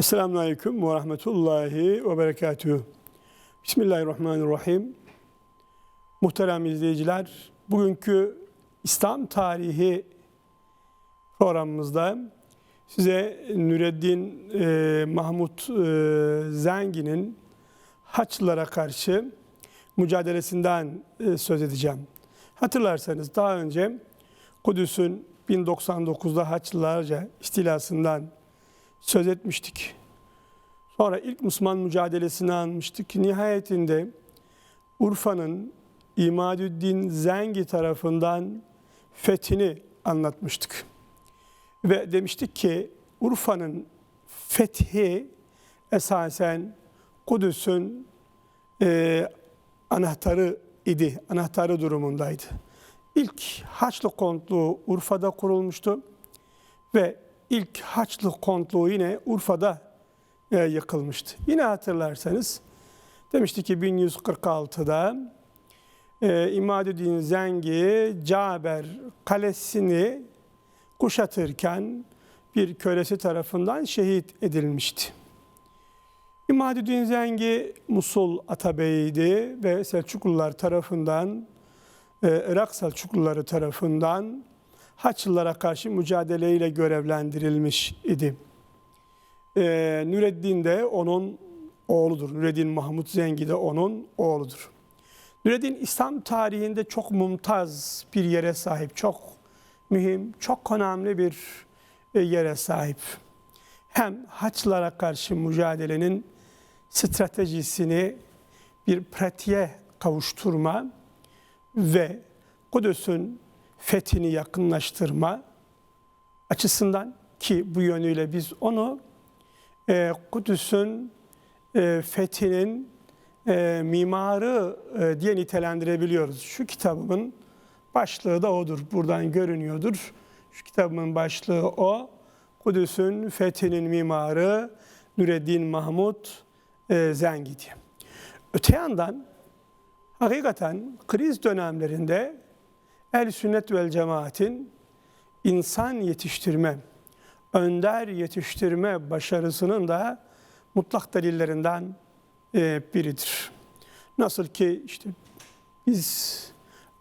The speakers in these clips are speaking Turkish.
Esselamu Aleyküm ve Rahmetullahi ve Berekatühü. Bismillahirrahmanirrahim. Muhterem izleyiciler, bugünkü İslam tarihi programımızda size Nureddin e, Mahmut e, Zengi'nin Haçlılara karşı mücadelesinden e, söz edeceğim. Hatırlarsanız daha önce Kudüs'ün 1099'da Haçlılarca istilasından söz etmiştik. Sonra ilk Müslüman mücadelesini almıştık. Nihayetinde Urfa'nın İmadüddin Zengi tarafından fethini anlatmıştık. Ve demiştik ki Urfa'nın fethi esasen Kudüs'ün e, anahtarı idi, anahtarı durumundaydı. İlk Haçlı kontluğu Urfa'da kurulmuştu ve ilk Haçlı kontluğu yine Urfa'da e, yıkılmıştı. Yine hatırlarsanız demişti ki 1146'da e, İmadüddin Zengi Caber kalesini kuşatırken bir kölesi tarafından şehit edilmişti. İmadüddin Zengi Musul Atabey'iydi ve Selçuklular tarafından, e, Irak Selçukluları tarafından Haçlılara karşı mücadeleyle görevlendirilmiş idi. E, Nureddin de onun oğludur. Nureddin Mahmut Zengi de onun oğludur. Nureddin İslam tarihinde çok mumtaz bir yere sahip, çok mühim, çok önemli bir e, yere sahip. Hem Haçlılara karşı mücadelenin stratejisini bir pratiğe kavuşturma ve Kudüs'ün fethini yakınlaştırma açısından ki bu yönüyle biz onu e, Kudüs'ün e, fethinin e, mimarı e, diye nitelendirebiliyoruz. Şu kitabımın başlığı da odur. Buradan görünüyordur. Şu kitabımın başlığı o. Kudüs'ün fethinin mimarı Nureddin Mahmut e, Zengi diye. Öte yandan hakikaten kriz dönemlerinde El Sünnet vel Cemaat'in insan yetiştirme, önder yetiştirme başarısının da mutlak delillerinden e, biridir. Nasıl ki işte biz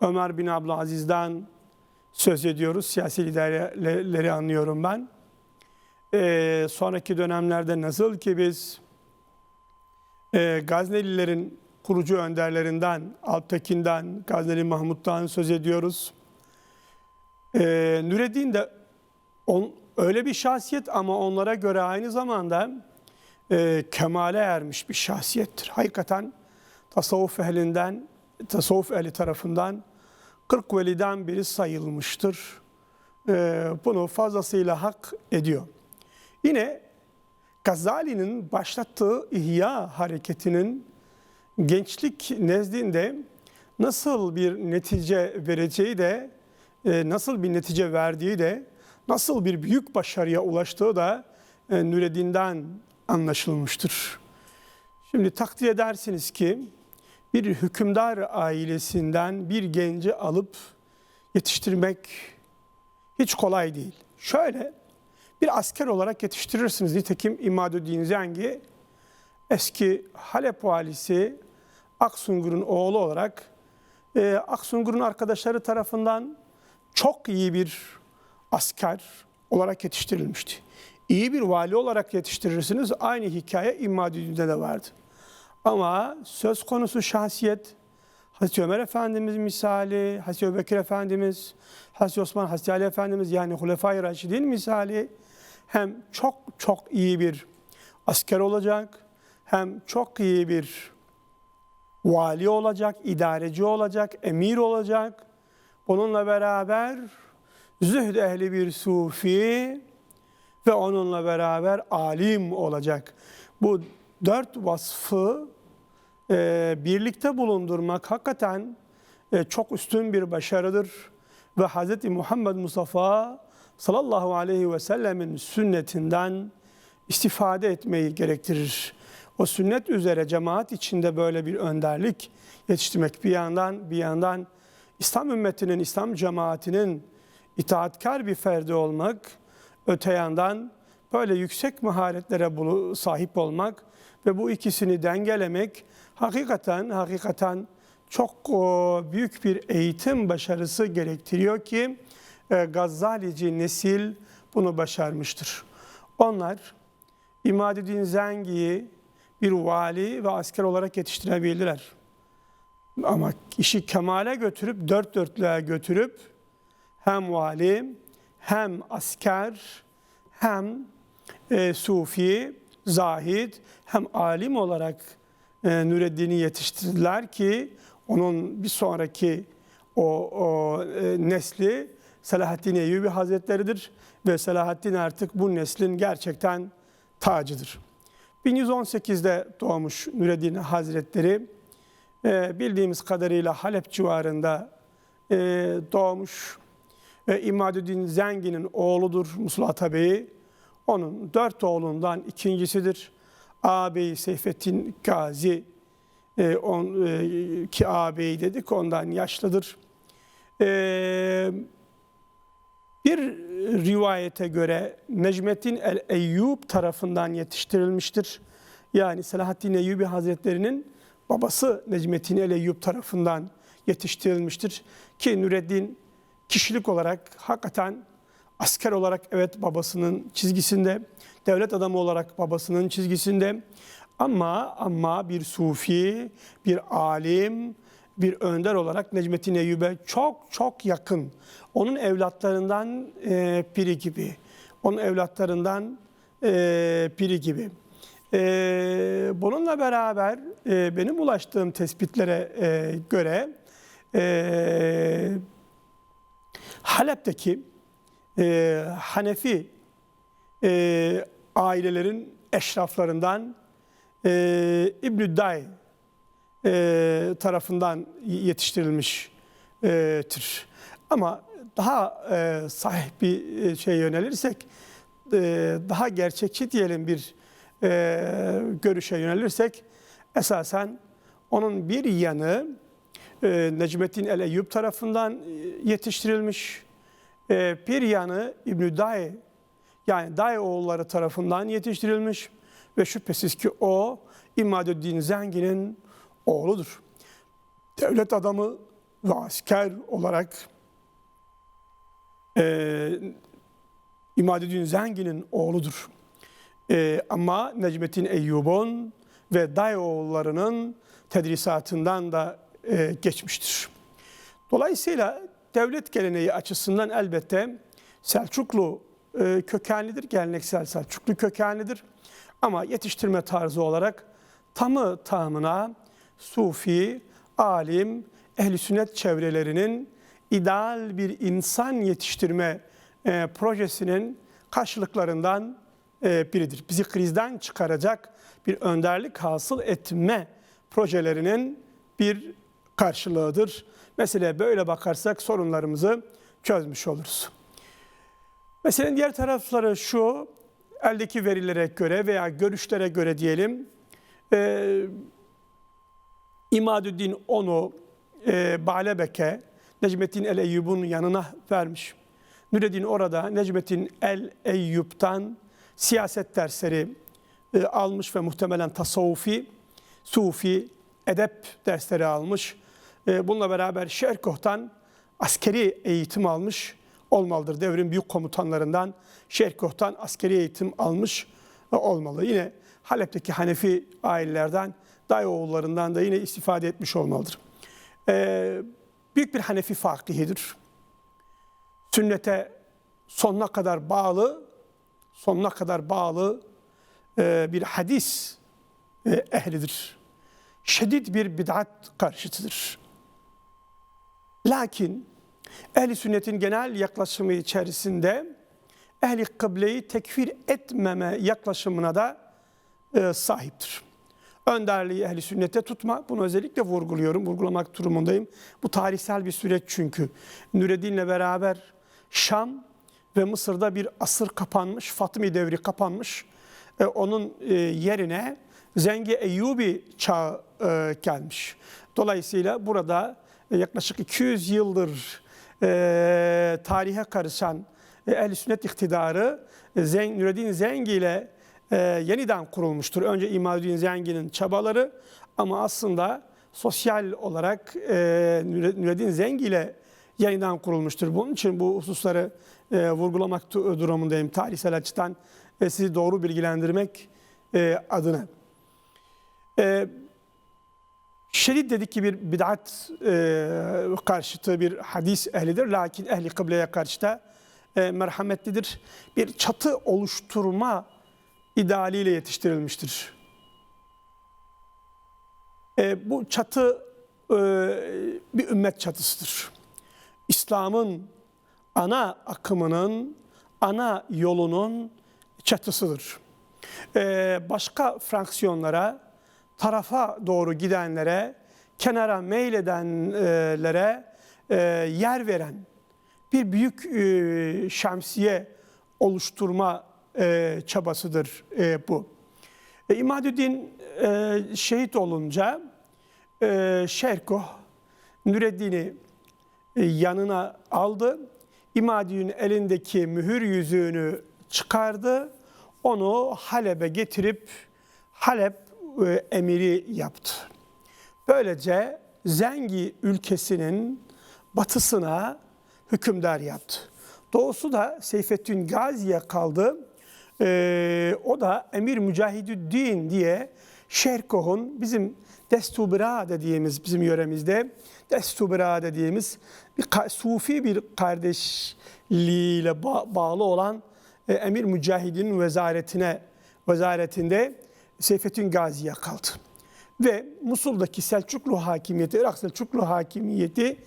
Ömer bin Abdülaziz'den söz ediyoruz, siyasi liderleri anlıyorum ben. E, sonraki dönemlerde nasıl ki biz e, Gaznelilerin kurucu önderlerinden, Alptekin'den, Gazneli Mahmut'tan söz ediyoruz. Ee, Nureddin de on, öyle bir şahsiyet ama onlara göre aynı zamanda e, kemale ermiş bir şahsiyettir. Hakikaten tasavvuf ehlinden, tasavvuf ehli tarafından 40 veliden biri sayılmıştır. Ee, bunu fazlasıyla hak ediyor. Yine Gazali'nin başlattığı İhya hareketinin gençlik nezdinde nasıl bir netice vereceği de, e, nasıl bir netice verdiği de, nasıl bir büyük başarıya ulaştığı da e, Nureddin'den anlaşılmıştır. Şimdi takdir edersiniz ki bir hükümdar ailesinden bir genci alıp yetiştirmek hiç kolay değil. Şöyle bir asker olarak yetiştirirsiniz. Nitekim İmadüddin Zengi eski Halep valisi Aksungur'un oğlu olarak e, Aksungur'un arkadaşları tarafından çok iyi bir asker olarak yetiştirilmişti. İyi bir vali olarak yetiştirirsiniz. Aynı hikaye İmmadüddin'de de vardı. Ama söz konusu şahsiyet Hazreti Ömer Efendimiz misali, Hazreti Ebubekir Efendimiz, Hazreti Osman, Hazreti Ali Efendimiz yani Hulefai Raşidin misali hem çok çok iyi bir asker olacak, hem çok iyi bir vali olacak, idareci olacak, emir olacak. Onunla beraber zühd ehli bir sufi ve onunla beraber alim olacak. Bu dört vasfı e, birlikte bulundurmak hakikaten e, çok üstün bir başarıdır. Ve Hz. Muhammed Mustafa sallallahu aleyhi ve sellemin sünnetinden istifade etmeyi gerektirir o sünnet üzere cemaat içinde böyle bir önderlik yetiştirmek bir yandan bir yandan İslam ümmetinin, İslam cemaatinin itaatkar bir ferdi olmak, öte yandan böyle yüksek maharetlere sahip olmak ve bu ikisini dengelemek hakikaten hakikaten çok o, büyük bir eğitim başarısı gerektiriyor ki e, Gazalici nesil bunu başarmıştır. Onlar Zengi'yi bir vali ve asker olarak yetiştirebildiler. Ama işi kemale götürüp, dört dörtlüğe götürüp hem vali hem asker hem e, sufi, zahid hem alim olarak e, Nureddin'i yetiştirdiler ki onun bir sonraki o, o e, nesli Selahaddin Eyyubi Hazretleri'dir ve Selahaddin artık bu neslin gerçekten tacıdır. 1118'de doğmuş Nureddin Hazretleri e, bildiğimiz kadarıyla Halep civarında e, doğmuş ve İmaduddin Zengin'in oğludur Musulata Bey'i. Onun dört oğlundan ikincisidir. Ağabeyi Seyfettin Gazi e, on, e, ki ağabeyi dedik ondan yaşlıdır. E, bir rivayete göre Necmettin el-Eyyub tarafından yetiştirilmiştir. Yani Selahaddin Eyyubi Hazretleri'nin babası Necmettin el-Eyyub tarafından yetiştirilmiştir. Ki Nureddin kişilik olarak hakikaten asker olarak evet babasının çizgisinde, devlet adamı olarak babasının çizgisinde ama ama bir sufi, bir alim, bir önder olarak Necmettin Eyyub'e çok çok yakın. Onun evlatlarından e, biri gibi. Onun evlatlarından e, biri gibi. E, bununla beraber e, benim ulaştığım tespitlere e, göre e, Halep'teki e, Hanefi e, ailelerin eşraflarından e, İbn-i Day e, tarafından yetiştirilmiştir. Ama daha e, sahih bir şey yönelirsek, e, daha gerçekçi diyelim bir e, görüşe yönelirsek, esasen onun bir yanı e, Necmettin el-Eyyub tarafından yetiştirilmiş, e, bir yanı İbn-i Day, yani Day oğulları tarafından yetiştirilmiş ve şüphesiz ki o İmaduddin Zengin'in oğludur. Devlet adamı ve asker olarak e, İmaduddin Zengin'in oğludur. E, ama Necmettin Eyyub'un ve Day oğullarının tedrisatından da e, geçmiştir. Dolayısıyla devlet geleneği açısından elbette Selçuklu e, kökenlidir, geleneksel Selçuklu kökenlidir. Ama yetiştirme tarzı olarak tamı tamına sufi, alim, ehli sünnet çevrelerinin ideal bir insan yetiştirme e, projesinin karşılıklarından e, biridir. Bizi krizden çıkaracak bir önderlik hasıl etme projelerinin bir karşılığıdır. Mesela böyle bakarsak sorunlarımızı çözmüş oluruz. Meselenin diğer tarafları şu, eldeki verilere göre veya görüşlere göre diyelim, e, İmaduddin onu e, Balebek'e, Necmettin el-Eyyub'un yanına vermiş. Nureddin orada Necmettin el-Eyyub'dan siyaset dersleri e, almış ve muhtemelen tasavvufi, sufi, edep dersleri almış. E, bununla beraber Şerkoh'tan askeri eğitim almış olmalıdır. Devrin büyük komutanlarından Şerkoh'tan askeri eğitim almış e, olmalı. Yine Halep'teki Hanefi ailelerden, dayı oğullarından da yine istifade etmiş olmalıdır. Ee, büyük bir Hanefi fakihidir. Sünnete sonuna kadar bağlı, sonuna kadar bağlı e, bir hadis e, ehlidir. Şedid bir bid'at karşıtıdır. Lakin ehli sünnetin genel yaklaşımı içerisinde ehli kıbleyi tekfir etmeme yaklaşımına da e, sahiptir. Önderliği ehli sünnete tutma. Bunu özellikle vurguluyorum. Vurgulamak durumundayım. Bu tarihsel bir süreç çünkü. Nüreddin'le beraber Şam ve Mısır'da bir asır kapanmış. Fatımi devri kapanmış. E, onun e, yerine Zengi Eyyubi çağı e, gelmiş. Dolayısıyla burada e, yaklaşık 200 yıldır e, tarihe karışan e, ehl sünnet iktidarı e, Zen, Nureddin Zengi ile e, yeniden kurulmuştur. Önce İmaduddin Zengi'nin çabaları ama aslında sosyal olarak e, Nure- Nureddin Zengi ile yeniden kurulmuştur. Bunun için bu hususları e, vurgulamak du- durumundayım tarihsel açıdan ve sizi doğru bilgilendirmek e, adına. E, Şerit dedik ki bir bid'at e, karşıtı bir hadis ehlidir. Lakin ehli kıbleye karşı da e, merhametlidir. Bir çatı oluşturma idealiyle yetiştirilmiştir. E, bu çatı e, bir ümmet çatısıdır. İslam'ın ana akımının, ana yolunun çatısıdır. E, başka fraksiyonlara, tarafa doğru gidenlere, kenara meyledenlere e, yer veren bir büyük e, şemsiye oluşturma e, çabasıdır e, bu. E, İmaduddin e, şehit olunca e, Şerkoh Nureddin'i yanına aldı. İmaduddin'in elindeki mühür yüzüğünü çıkardı. Onu Halep'e getirip Halep emiri yaptı. Böylece Zengi ülkesinin batısına hükümdar yaptı. Doğusu da Seyfettin Gazi'ye kaldı. Ee, o da Emir Mücahidüddin diye Şerkoh'un bizim Destubira dediğimiz bizim yöremizde Destubira dediğimiz bir sufi bir kardeşliğiyle ba- bağlı olan e, Emir Mücahid'in vezaretine vezaretinde Seyfettin Gazi'ye kaldı. Ve Musul'daki Selçuklu hakimiyeti, Irak Selçuklu hakimiyeti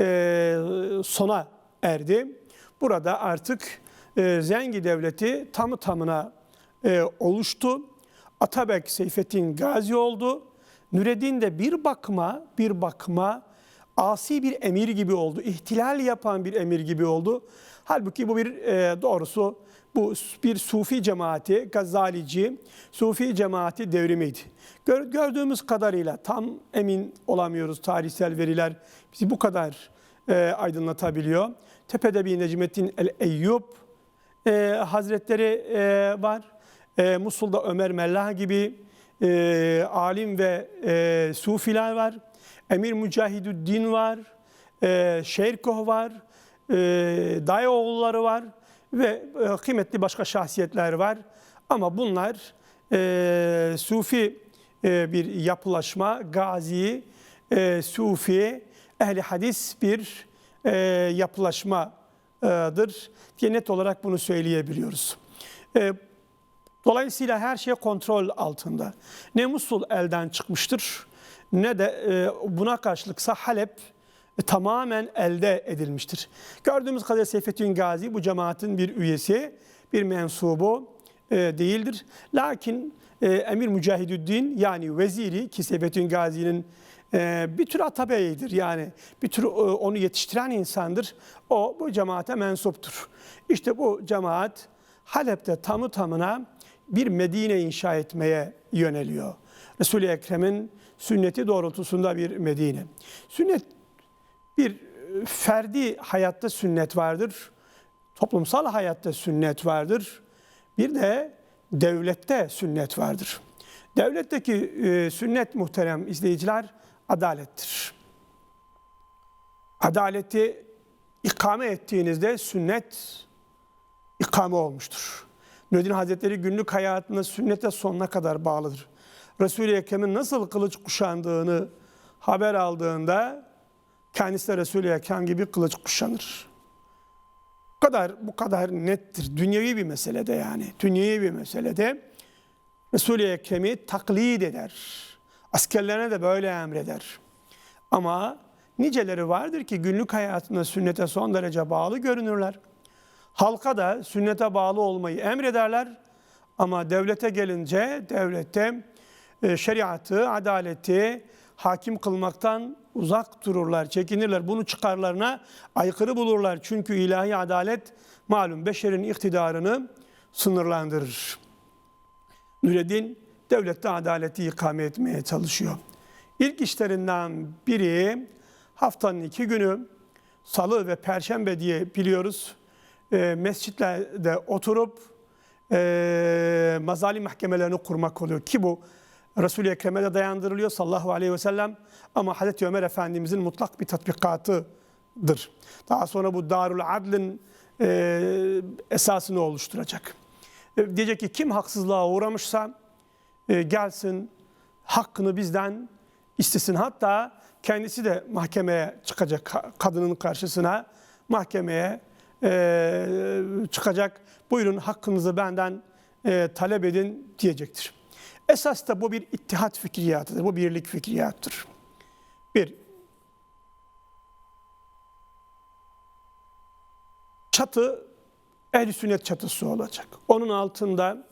e, sona erdi. Burada artık e, Zengi Devleti tamı tamına e, oluştu. Atabek Seyfettin Gazi oldu. Nureddin de bir bakıma, bir bakıma asi bir emir gibi oldu. İhtilal yapan bir emir gibi oldu. Halbuki bu bir e, doğrusu bu bir sufi cemaati, Gazalici, sufi cemaati devrimiydi. Gör- gördüğümüz kadarıyla tam emin olamıyoruz tarihsel veriler bizi bu kadar e, aydınlatabiliyor. Tepede bir Necmettin el-Eyyub e, hazretleri e, var. E, Musul'da Ömer Mellah gibi e, alim ve e, sufiler var. Emir Mücahidüddin var. E, Şerkoh var. E, Dayoğulları var. Ve e, kıymetli başka şahsiyetler var. Ama bunlar e, sufi e, bir yapılaşma, gazi, e, sufi, ehli hadis bir e, yapılaşmadır diye net olarak bunu söyleyebiliyoruz. Dolayısıyla her şey kontrol altında. Ne Musul elden çıkmıştır ne de buna karşılıksa Halep e, tamamen elde edilmiştir. Gördüğümüz kadarıyla Seyfettin Gazi bu cemaatin bir üyesi, bir mensubu değildir. Lakin Emir Mücahidüddin yani veziri ki Seyfettin Gazi'nin bir tür atabeyidir yani bir tür e, onu yetiştiren insandır. O bu cemaate mensuptur. İşte bu cemaat Halep'te tamı tamına bir Medine inşa etmeye yöneliyor. Resul-i Ekrem'in sünneti doğrultusunda bir Medine. Sünnet bir e, ferdi hayatta sünnet vardır. Toplumsal hayatta sünnet vardır. Bir de devlette sünnet vardır. Devletteki e, sünnet muhterem izleyiciler adalettir. Adaleti ikame ettiğinizde sünnet ikame olmuştur. Nureddin Hazretleri günlük hayatında sünnete sonuna kadar bağlıdır. Resul-i Ekrem'in nasıl kılıç kuşandığını haber aldığında kendisi de Resul-i Ekrem gibi kılıç kuşanır. Bu kadar, bu kadar nettir. Dünyevi bir meselede yani. Dünyevi bir meselede Resul-i Ekrem'i taklit eder. Askerlerine de böyle emreder. Ama niceleri vardır ki günlük hayatında sünnete son derece bağlı görünürler. Halka da sünnete bağlı olmayı emrederler. Ama devlete gelince devlette e, şeriatı, adaleti hakim kılmaktan uzak dururlar, çekinirler. Bunu çıkarlarına aykırı bulurlar. Çünkü ilahi adalet malum beşerin iktidarını sınırlandırır. Nureddin devlette adaleti ikame etmeye çalışıyor. İlk işlerinden biri haftanın iki günü salı ve perşembe diye biliyoruz. e, mescitlerde oturup e, mazalim mahkemelerini kurmak oluyor. Ki bu Resul-i Ekrem'e de dayandırılıyor sallallahu aleyhi ve sellem ama Hazreti Ömer Efendimizin mutlak bir tatbikatıdır. Daha sonra bu Darul Adl'in e, esasını oluşturacak. E, diyecek ki kim haksızlığa uğramışsa e, gelsin hakkını bizden istesin. Hatta kendisi de mahkemeye çıkacak ka- kadının karşısına mahkemeye e, çıkacak. Buyurun hakkınızı benden e, talep edin diyecektir. Esas da bu bir ittihat fikriyatıdır. Bu birlik fikriyatıdır. Bir, çatı ehl sünnet çatısı olacak. Onun altında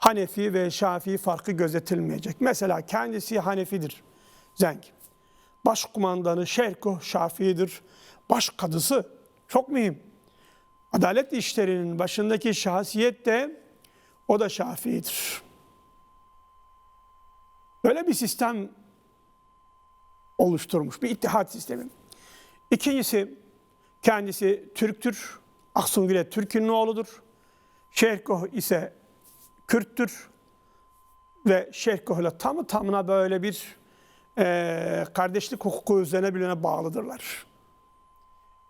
Hanefi ve Şafii farkı gözetilmeyecek. Mesela kendisi Hanefidir. Zengin. Başkumandanı Şerkuh Şafii'dir. Baş kadısı çok mühim. Adalet işlerinin başındaki şahsiyet de o da Şafii'dir. Böyle bir sistem oluşturmuş, bir ittihat sistemi. İkincisi, kendisi Türktür. Aksungüle Türk'ün oğludur. Şerkoh ise Kürttür. Ve Şerkoh'la tamı tamına böyle bir e, kardeşlik hukuku üzerine birbirine bağlıdırlar.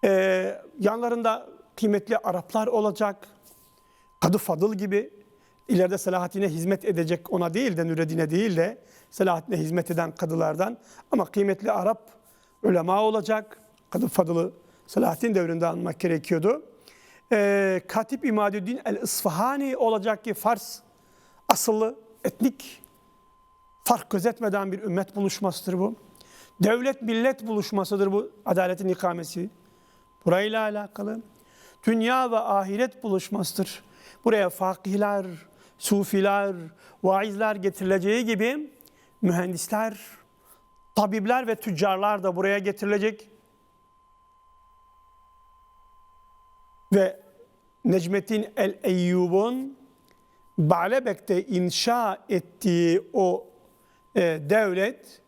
E, yanlarında kıymetli Araplar olacak. Kadı Fadıl gibi ileride Selahaddin'e hizmet edecek ona değil de Nüreddin'e değil de Selahaddin'e hizmet eden kadılardan ama kıymetli Arap ulema olacak. Kadı Fadıl'ı Selahaddin devrinde almak gerekiyordu. Ee, Katip İmadüddin el-İsfahani olacak ki Fars asıllı etnik fark gözetmeden bir ümmet buluşmasıdır bu. Devlet millet buluşmasıdır bu adaletin ikamesi. Burayla alakalı. Dünya ve ahiret buluşmasıdır. Buraya fakihler, sufiler, vaizler getirileceği gibi mühendisler, tabipler ve tüccarlar da buraya getirilecek. Ve Necmettin el-Eyyub'un Ba'lebek'te inşa ettiği o e, devlet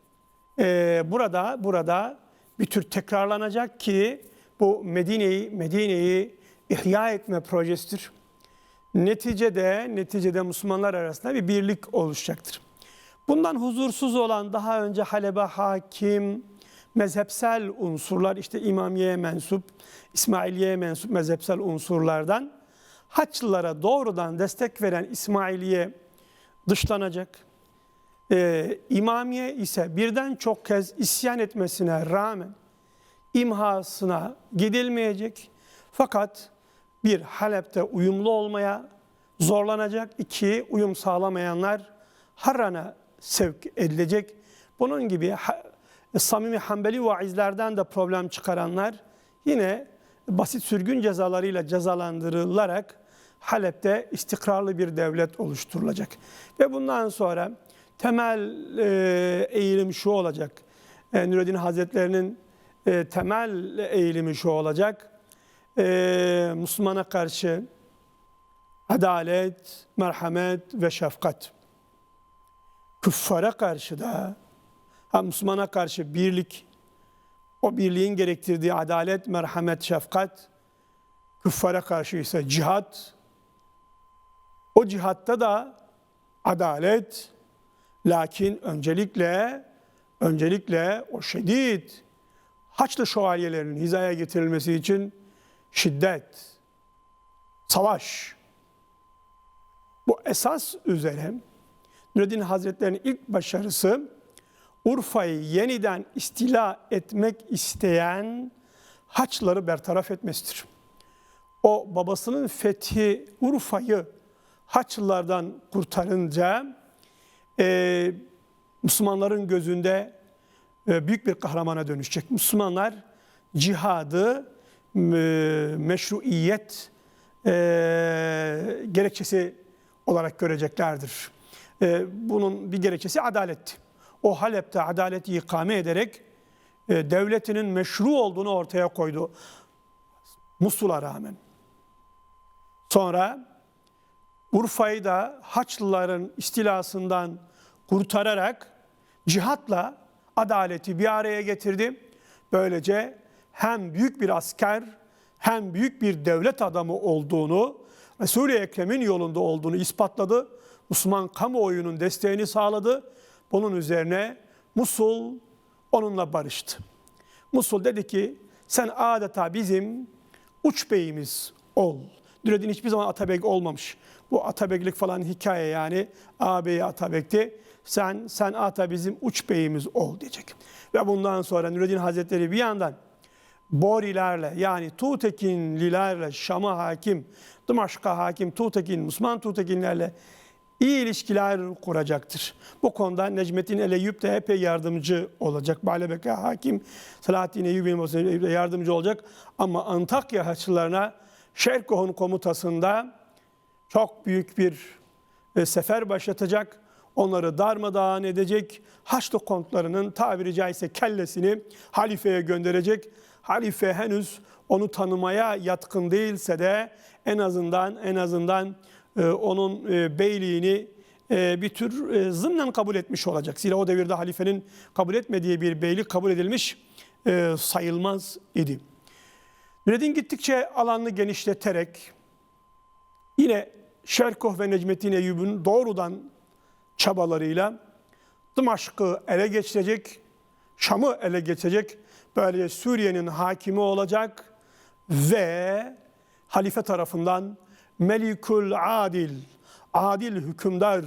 e, burada burada bir tür tekrarlanacak ki bu Medine'yi Medine'yi ihya etme projesidir. Neticede neticede Müslümanlar arasında bir birlik oluşacaktır. Bundan huzursuz olan daha önce Halep'e hakim mezhepsel unsurlar işte İmamiye'ye mensup, İsmailiye'ye mensup mezhepsel unsurlardan Haçlılara doğrudan destek veren İsmailiye dışlanacak. Ee, İmamiye ise birden çok kez isyan etmesine rağmen imhasına gidilmeyecek. Fakat bir Halep'te uyumlu olmaya zorlanacak. iki uyum sağlamayanlar Harran'a sevk edilecek. Bunun gibi samimi Hanbeli vaizlerden de problem çıkaranlar yine basit sürgün cezalarıyla cezalandırılarak Halep'te istikrarlı bir devlet oluşturulacak. Ve bundan sonra temel e, eğilim şu olacak. E, Nureddin Hazretlerinin e, temel eğilimi şu olacak. E, Müslümana karşı adalet, merhamet ve şefkat. Küffara karşı da ha, Müslümana karşı birlik, o birliğin gerektirdiği adalet, merhamet, şefkat, küffara karşı ise cihat, o cihatta da adalet, lakin öncelikle öncelikle o şiddet Haçlı şövalyelerinin hizaya getirilmesi için şiddet, savaş. Bu esas üzere Nureddin Hazretleri'nin ilk başarısı Urfa'yı yeniden istila etmek isteyen Haçlıları bertaraf etmesidir. O babasının fethi Urfa'yı Haçlılardan kurtarınca e, Müslümanların gözünde e, büyük bir kahramana dönüşecek. Müslümanlar cihadı e, meşruiyet e, gerekçesi olarak göreceklerdir. E, bunun bir gerekçesi adaletti. O Halep'te adaleti ikame ederek e, devletinin meşru olduğunu ortaya koydu. Musul'a rağmen. Sonra Urfa'yı da Haçlıların istilasından kurtararak cihatla adaleti bir araya getirdi. Böylece hem büyük bir asker hem büyük bir devlet adamı olduğunu, Resul-i Ekrem'in yolunda olduğunu ispatladı. Müslüman kamuoyunun desteğini sağladı. Bunun üzerine Musul onunla barıştı. Musul dedi ki sen adeta bizim uç beyimiz ol. Nureddin hiçbir zaman Atabek olmamış. Bu Atabeklik falan hikaye yani. Ağabeyi Atabek'ti. Sen sen ata bizim uç beyimiz ol diyecek. Ve bundan sonra Nureddin Hazretleri bir yandan Borilerle yani Tuğtekinlilerle Şam'a hakim, Dımaşk'a hakim Tuğtekin, Müslüman Tuğtekinlerle iyi ilişkiler kuracaktır. Bu konuda Necmettin Eleyyüp de epey yardımcı olacak. Balebeke hakim, Selahattin Eyyubi de yardımcı olacak. Ama Antakya Haçlılarına Şerkoh'un komutasında çok büyük bir e, sefer başlatacak. Onları darmadağın edecek. Haçlı kontlarının tabiri caizse kellesini halifeye gönderecek. Halife henüz onu tanımaya yatkın değilse de en azından en azından e, onun e, beyliğini bir tür zımnen kabul etmiş olacak. Zira o devirde halifenin kabul etmediği bir beylik kabul edilmiş sayılmaz idi. Nureddin gittikçe alanını genişleterek yine Şerkoh ve Necmettin Eyyub'un doğrudan çabalarıyla Dımaşk'ı ele geçirecek, Şam'ı ele geçirecek, böylece Suriye'nin hakimi olacak ve halife tarafından Melikul Adil, adil hükümdar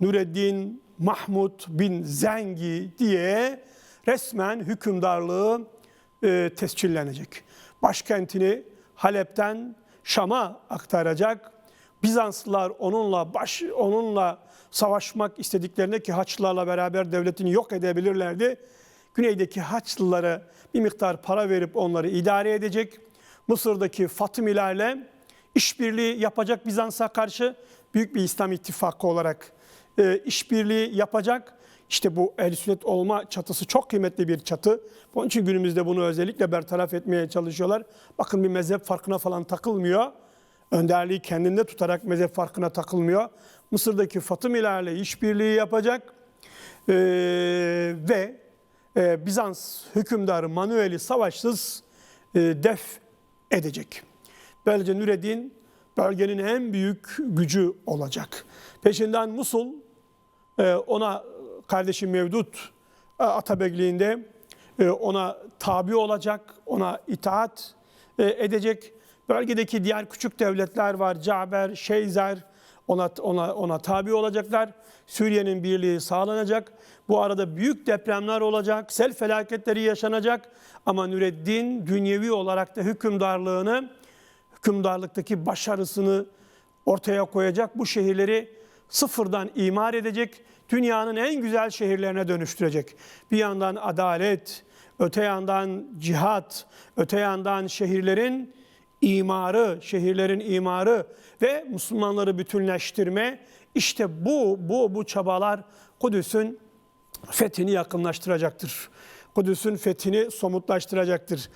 Nureddin Mahmud bin Zengi diye resmen hükümdarlığı e, tescillenecek. Başkentini Halep'ten Şam'a aktaracak. Bizanslılar onunla baş onunla savaşmak istediklerinde ki Haçlılarla beraber devletini yok edebilirlerdi. Güneydeki Haçlılara bir miktar para verip onları idare edecek. Mısır'daki Fatımilerle işbirliği yapacak Bizans'a karşı büyük bir İslam ittifakı olarak e, işbirliği yapacak. İşte bu el sünnet olma çatısı çok kıymetli bir çatı. Onun için günümüzde bunu özellikle bertaraf etmeye çalışıyorlar. Bakın bir mezhep farkına falan takılmıyor. Önderliği kendinde tutarak mezhep farkına takılmıyor. Mısır'daki Fatımilerle işbirliği yapacak. Ee, ve e, Bizans hükümdarı Manuel'i savaşsız e, def edecek. Böylece Nureddin bölgenin en büyük gücü olacak. Peşinden Musul e, ona kardeşi Mevdut e, Atabegliğinde e, ona tabi olacak, ona itaat e, edecek. Bölgedeki diğer küçük devletler var. Caber, Şeyzer ona ona ona tabi olacaklar. Suriye'nin birliği sağlanacak. Bu arada büyük depremler olacak, sel felaketleri yaşanacak. Ama Nureddin dünyevi olarak da hükümdarlığını, hükümdarlıktaki başarısını ortaya koyacak. Bu şehirleri sıfırdan imar edecek. Dünyanın en güzel şehirlerine dönüştürecek. Bir yandan adalet, öte yandan cihat, öte yandan şehirlerin imarı, şehirlerin imarı ve Müslümanları bütünleştirme işte bu bu bu çabalar Kudüs'ün fethini yakınlaştıracaktır. Kudüs'ün fethini somutlaştıracaktır.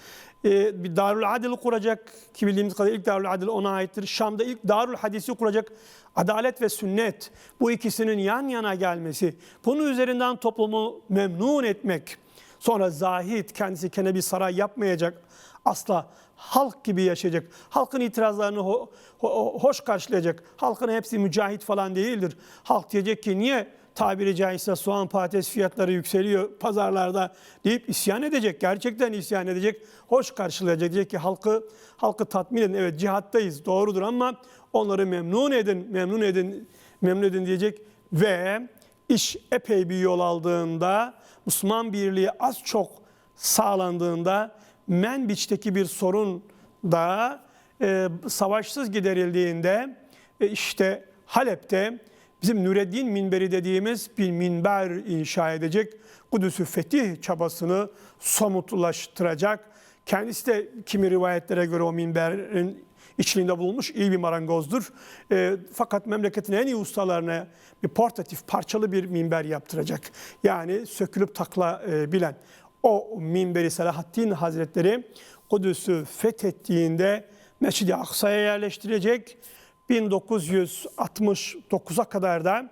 Ee, bir Darül Adil kuracak ki bildiğimiz kadarıyla ilk Darül Adil ona aittir. Şam'da ilk Darül Hadis'i kuracak. Adalet ve sünnet bu ikisinin yan yana gelmesi, bunun üzerinden toplumu memnun etmek. Sonra zahit kendisi kendine bir saray yapmayacak. Asla halk gibi yaşayacak. Halkın itirazlarını ho- ho- hoş karşılayacak. Halkın hepsi mücahit falan değildir. Halk diyecek ki niye tabiri caizse soğan patates fiyatları yükseliyor pazarlarda deyip isyan edecek. Gerçekten isyan edecek. Hoş karşılayacak. Diyecek ki halkı halkı tatmin edin. Evet cihattayız doğrudur ama onları memnun edin, memnun edin, memnun edin diyecek ve iş epey bir yol aldığında Müslüman birliği az çok sağlandığında Menbiç'teki bir sorun da e, savaşsız giderildiğinde e, işte Halep'te bizim Nureddin minberi dediğimiz bir minber inşa edecek. Kudüs'ü fetih çabasını somutlaştıracak. Kendisi de kimi rivayetlere göre o minberin içliğinde bulunmuş iyi bir marangozdur. E, fakat memleketin en iyi ustalarına bir portatif, parçalı bir minber yaptıracak. Yani sökülüp takla e, bilen. O minberi Selahaddin Hazretleri Kudüs'ü fethettiğinde Mescid-i Aksa'ya yerleştirecek. 1969'a kadar da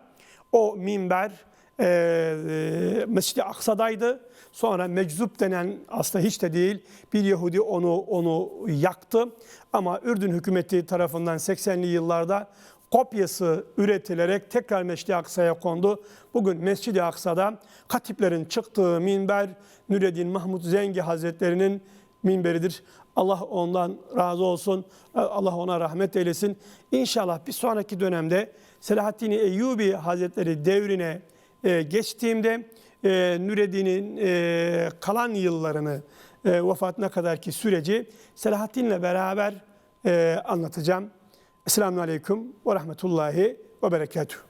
o minber e, e, Mescid-i Aksa'daydı. Sonra meczup denen aslında hiç de değil bir Yahudi onu onu yaktı. Ama Ürdün hükümeti tarafından 80'li yıllarda kopyası üretilerek tekrar Mescid-i Aksa'ya kondu. Bugün Mescid-i Aksa'da katiplerin çıktığı minber Nüreddin Mahmud Zengi Hazretleri'nin minberidir. Allah ondan razı olsun. Allah ona rahmet eylesin. İnşallah bir sonraki dönemde Selahaddin Eyyubi Hazretleri devrine e, geçtiğimde e, Nüreddin'in e, kalan yıllarını vefatına kadarki süreci Selahaddin'le beraber anlatacağım. Esselamu Aleyküm ve Rahmetullahi ve Berekatuhu.